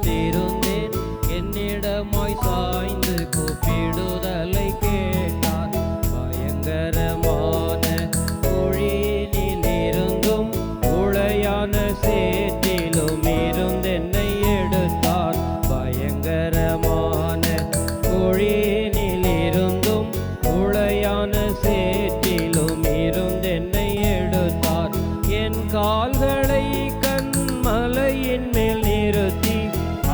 காத்திருந்தேன். என்னிடமாய் சாய்ந்து கூப்பிடுதலை கேட்டார் பயங்கரமான குழியினில் இருந்தும் உளையான சேற்றிலும் இருந்தென்னை எடுத்தார் பயங்கரமான குழியினில் இருந்தும் உளையான சேற்றிலும் இருந்தென்னை எடுத்தார் என் கால்களை கண்மலையின் மேல்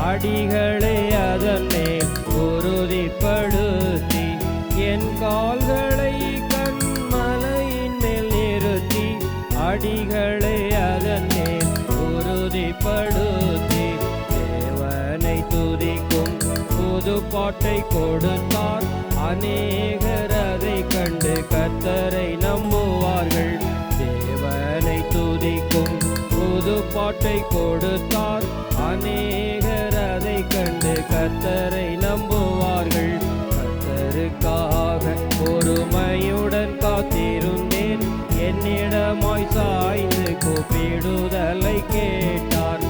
அடிகளை அதன் மேல் உறுதிப்படுத்தி என் கால்களை கண்மலையின் மேல் நிறுத்தி அடிகளை அதன் மேல் உறுதிப்படுத்தி தேவனை துதிக்கும் புது பாட்டை கொடுத்தார். அநேகர் அதை கண்டு கத்தரை நம்புவார்கள். தேவனை துதிக்கும் புது பாட்டை கொடுத்தார். அநேகர் அதை கண்டு கத்தரை நம்புவார்கள். கத்தருக்காக பொறுமையுடன் காத்திருந்தேன். என்னிடமாய் சாய்ந்து கூப்பிடுதலை கேட்டார்.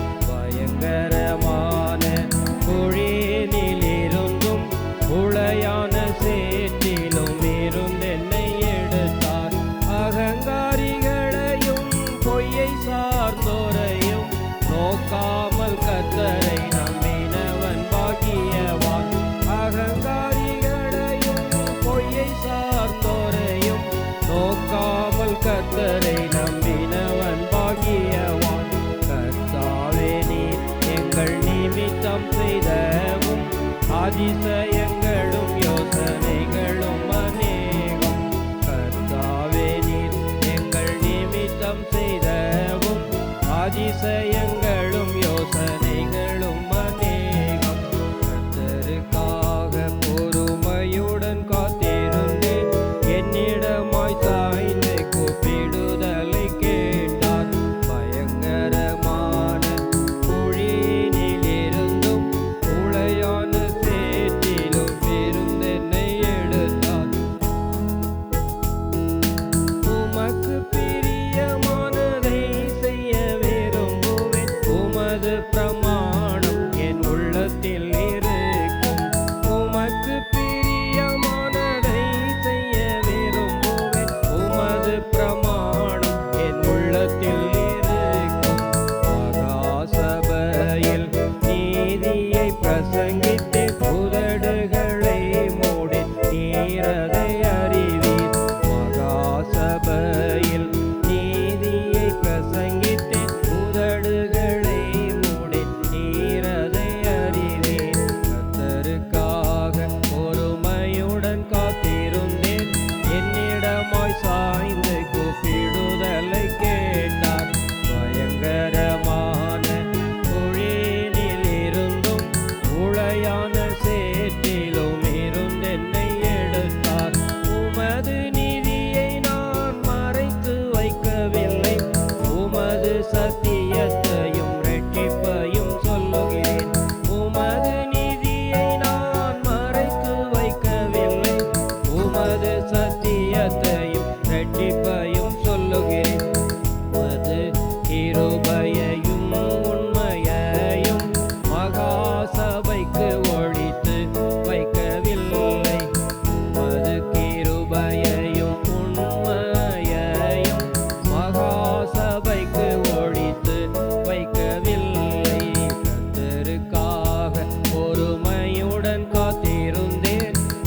அதிசயங்களும் யோசனைகளும் அநேகம். கர்த்தாவே நீர் எங்கள் நிமித்தம் செய்தவும் அதிசயங்கள் என்னிடமாய் சாய்ந்து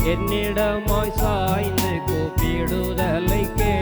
என்னிடமாய் சாய்ந்து கூப்பிடுதலை கே